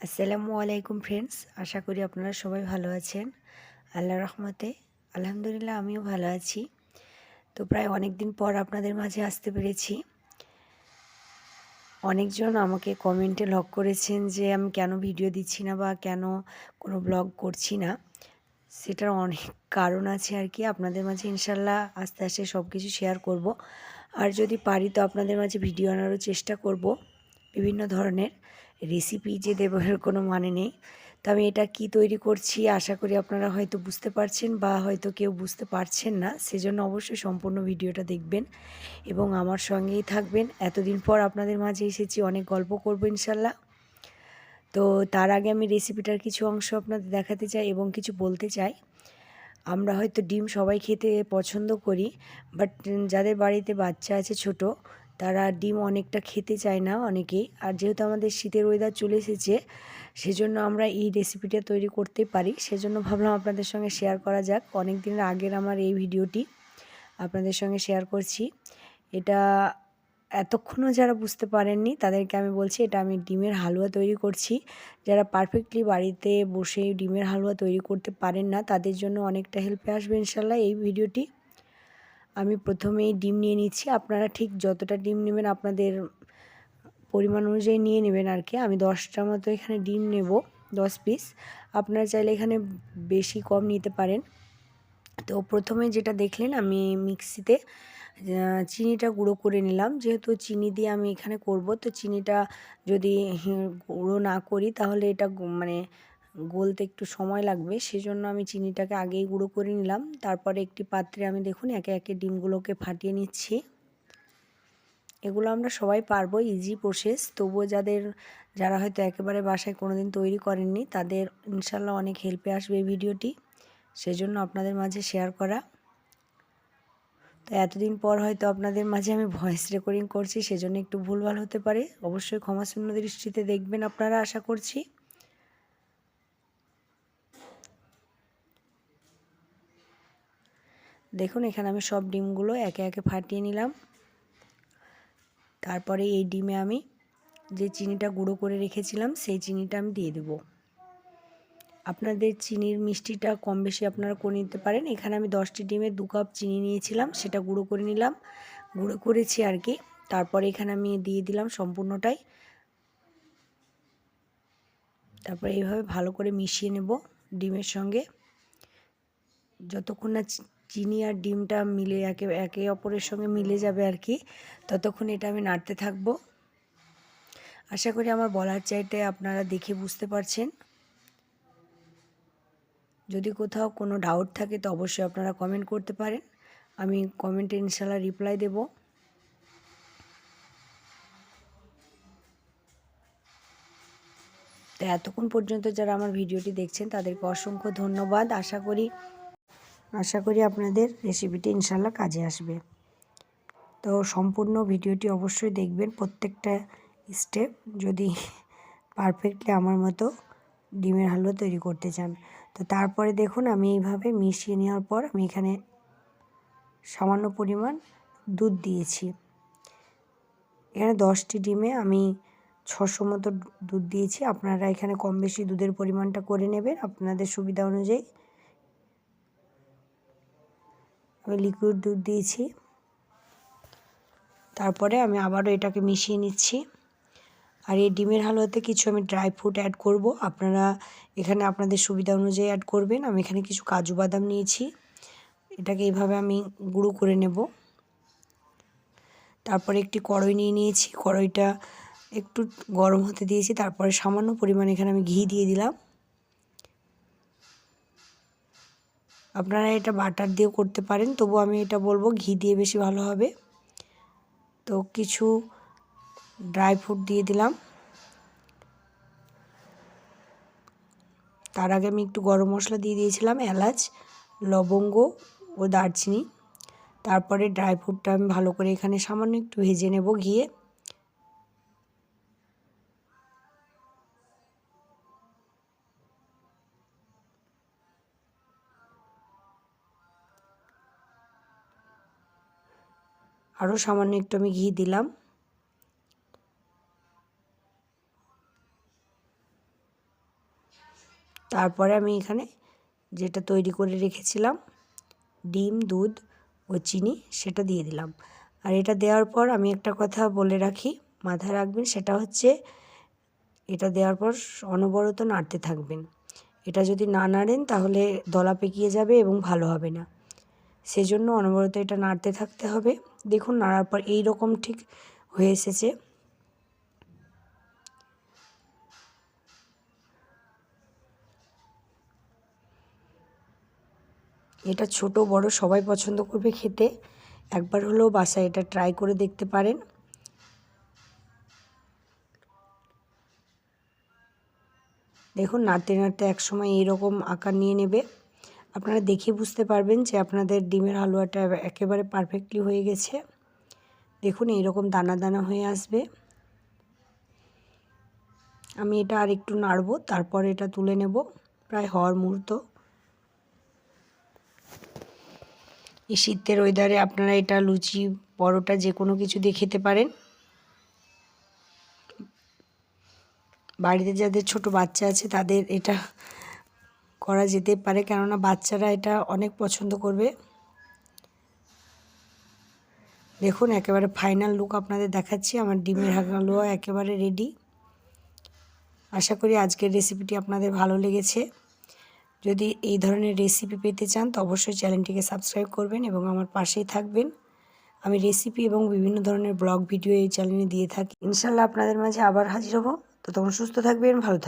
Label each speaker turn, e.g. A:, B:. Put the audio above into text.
A: আসসালামু আলাইকুম ফ্রেন্ডস আশা করি আপনারা সবাই ভালো আছেন। আল্লাহ রহমতে, আলহামদুলিল্লাহ আমিও ভালো আছি। তো প্রায় অনেক দিন পর আপনাদের মাঝে আসতে পেরেছি। অনেকজন আমাকে কমেন্টে লক করেছেন যে, আমি কেন ভিডিও দিচ্ছি না বা কেন কোনো ব্লগ করছি না? সেটার অনেক কারণ আছে আর কি। আপনাদের মাঝে ইনশাল্লাহ আস্তে আস্তে সব কিছু শেয়ার করব। আর যদি পারি তো আপনাদের মাঝে ভিডিও আনারও চেষ্টা করব বিভিন্ন ধরনের। রেসিপি যে দেবো এর কোনো মানে নেই। তো আমি এটা কি তৈরি করছি আশা করি আপনারা হয়তো বুঝতে পারছেন বা হয়তো কেউ বুঝতে পারছেন না, সেজন্য অবশ্যই সম্পূর্ণ ভিডিওটা দেখবেন এবং আমার সঙ্গেই থাকবেন। এতদিন পর আপনাদের মাঝে এসেছি, অনেক গল্প করব ইনশাল্লাহ। তো তার আগে আমি রেসিপিটার কিছু অংশ আপনাদের দেখাতে চাই এবং কিছু বলতে চাই। আমরা হয়তো ডিম সবাই খেতে পছন্দ করি বাট যাদের বাড়িতে বাচ্চা আছে ছোট তারা ডিম অনেকটা খেতে চায় না অনেকেই। আর যেহেতু আমাদের শীতের ওয়েদার চলে এসেছে, সেজন্য আমরা এই রেসিপিটা তৈরি করতে পারি। সেজন্য ভাবলাম আপনাদের সঙ্গে শেয়ার করা যাক। অনেক দিনের আগের আমার এই ভিডিওটি আপনাদের সঙ্গে শেয়ার করছি। এটা এতক্ষণও যারা বুঝতে পারেননি, তাদেরকে আমি বলছি এটা আমি ডিমের হালুয়া তৈরি করছি। যারা পারফেক্টলি বাড়িতে বসে ডিমের হালুয়া তৈরি করতে পারেন না, তাদের জন্য অনেকটা হেল্পে আসবে ইনশাল্লাহ এই ভিডিওটি আমি প্রথমেই ডিম নিয়ে নিচ্ছি। আপনারা ঠিক যতটা ডিম নেবেন আপনাদের পরিমাণ অনুযায়ী নিয়ে নেবেন আর কি। আমি দশটার মতো এখানে ডিম নেব, দশ পিস আপনারা চাইলে এখানে বেশি কম নিতে পারেন। তো প্রথমে যেটা দেখলেন, আমি মিক্সিতে চিনিটা গুঁড়ো করে নিলাম। যেহেতু চিনি দিয়ে আমি এখানে করব, তো চিনিটা যদি গুঁড়ো না করি, তাহলে এটা মানে গলতে একটু সময় লাগবে, সেজন্য আমি চিনিটাকে আগেই গুঁড়ো করে নিলাম। তারপরে একটি পাত্রে আমি দেখুন একে একে ডিমগুলোকে ফাটিয়ে নিচ্ছি। এগুলো আমরা সবাই পারব ইজি প্রসেস তবুও যাদের, যারা হয়তো একেবারে বাসায় কোনো দিন তৈরি করেননি, তাদের ইনশাল্লাহ অনেক হেল্পে আসবে ভিডিওটি। সেজন্য আপনাদের মাঝে শেয়ার করা। তো এতদিন পর হয়তো আপনাদের মাঝে আমি ভয়েস রেকর্ডিং করছি, সেজন্য একটু ভুলভাল হতে পারে। অবশ্যই ক্ষমাশূন্য দৃষ্টিতে দেখবেন আপনারা, আশা করছি। দেখুন, এখানে আমি সব ডিমগুলো একে একে ফাটিয়ে নিলাম। তারপরে এই ডিমে আমি যে চিনিটা গুঁড়ো করে রেখেছিলাম, সেই চিনিটা আমি দিয়ে দেব। আপনাদের চিনির মিষ্টিটা কম বেশি আপনারা করে নিতে পারেন। এখানে আমি দশটি ডিমে দু কাপ চিনি নিয়েছিলাম, সেটা গুঁড়ো করে নিলাম। গুঁড়ো করেছি আর কি। তারপরে এখানে আমি দিয়ে দিলাম সম্পূর্ণটাই। তারপরে এইভাবে ভালো করে মিশিয়ে নেব ডিমের সঙ্গে। যতক্ষণ না চিনি আর ডিমটা মিলে একে একে অপরের সঙ্গে মিলে যাবে আর কি। ততক্ষণ এটা আমি নাড়তে থাকব। আশা করি আমার বলার চাইতে আপনারা দেখে বুঝতে পারছেন। যদি কোথাও কোনো ডাউট থাকে তো অবশ্যই আপনারা কমেন্ট করতে পারেন। আমি কমেন্টে ইনশাল্লাহ রিপ্লাই দেব। তো এতক্ষণ পর্যন্ত যারা আমার ভিডিওটি দেখছেন তাদেরকে অসংখ্য ধন্যবাদ। আশা করি আশা করি আপনাদের রেসিপিটি ইনশাল্লাহ কাজে আসবে। তো সম্পূর্ণ ভিডিওটি অবশ্যই দেখবেন প্রত্যেকটা স্টেপ যদি পারফেক্টলি আমার মতো ডিমের হালুয়া তৈরি করতে চান। তো তারপরে দেখুন আমি এইভাবে মিশিয়ে নেওয়ার পর আমি এখানে সামান্য পরিমাণ দুধ দিয়েছি। এখানে দশটি ডিমে আমি ছশো মতো দুধ দিয়েছি। আপনারা এখানে কম বেশি দুধের পরিমাণটা করে নেবেন। আপনাদের সুবিধা অনুযায়ী আমি লিকুইড দুধ দিয়েছি। তারপরে আমি আবারও এটাকে মিশিয়ে নিচ্ছি। আর এই ডিমের হালুয়াতে কিছু আমি ড্রাই ফ্রুট অ্যাড করব। আপনারা এখানে আপনাদের সুবিধা অনুযায়ী অ্যাড করবেন। আমি এখানে কিছু কাজু বাদাম নিয়েছি। এটাকে এইভাবে আমি গুঁড়ো করে নেব। তারপরে একটি কড়াই নিয়ে নিয়েছি। কড়াইটা একটু গরম হতে দিয়েছি। তারপরে সামান্য পরিমাণ এখানে আমি ঘি দিয়ে দিলাম। আপনারা এটা বাটার দিয়েও করতে পারেন, তবু আমি এটা বলব ঘি দিয়ে বেশি ভালো হবে। তো কিছু ড্রাই ফ্রুট দিয়ে দিলাম। তার আগে আমি একটু গরম মশলা দিয়ে দিয়েছিলাম, এলাচ, লবঙ্গ ও দারচিনি। তারপরে ড্রাই ফ্রুটটা আমি ভালো করে এখানে সামান্য একটু ভেজে নেব ঘিয়ে। আরও সামান্য একটু আমি ঘি দিলাম। তারপরে আমি এখানে যেটা তৈরি করে রেখেছিলাম, ডিম, দুধ ও চিনি, সেটা দিয়ে দিলাম। আর এটা দেওয়ার পর আমি একটা কথা বলে রাখি, মাথায় রাখবেন, সেটা হচ্ছে এটা দেওয়ার পর অনবরত নাড়তে থাকবেন। এটা যদি না নাড়েন তাহলে দলা পেকিয়ে যাবে এবং ভালো হবে না। সেজন্য অনবরত এটা নাড়তে থাকতে হবে। দেখুন নাড়ার পর এই রকম ঠিক হয়ে এসেছে। এটা ছোট, বড় সবাই পছন্দ করবে খেতে। একবার হলেও বাসায় এটা ট্রাই করে দেখতে পারেন। দেখুন নাড়তে নাড়তে একসময় এইরকম আকার নিয়ে নেবে। আপনারা দেখে বুঝতে পারবেন যে আপনাদের ডিমের হালুয়াটা একেবারে পারফেক্টলি হয়ে গেছে। দেখুন, এইরকম দানা দানা হয়ে আসবে। আমি এটা আর একটু নাড়বো, তারপর এটা তুলে নেব, প্রায় হওয়ার মুহূর্ত। এই শীতের ওয়েদারে আপনারা এটা লুচি, পরোটা যে কোনো কিছু দিয়ে খেতে পারেন। বাড়িতে যাদের ছোট বাচ্চা আছে, তাদের এটা করা যেতে পারে কেননা বাচ্চারা এটা অনেক পছন্দ করবে। দেখুন, একেবারে ফাইনাল লুক আপনাদের দেখাচ্ছি। আমার ডিমের হালুয়া একেবারে রেডি আশা করি আজকের রেসিপিটি আপনাদের ভালো লেগেছে। যদি এই ধরনের রেসিপি পেতে চান, তো অবশ্যই চ্যানেলটিকে সাবস্ক্রাইব করবেন এবং আমার পাশেই থাকবেন। আমি রেসিপি এবং বিভিন্ন ধরনের ব্লগ ভিডিও এই চ্যানেলে দিয়ে থাকি। ইনশাল্লাহ আপনাদের মাঝে আবার হাজির হব। তো তখন সুস্থ থাকবেন, ভালো থাকবেন।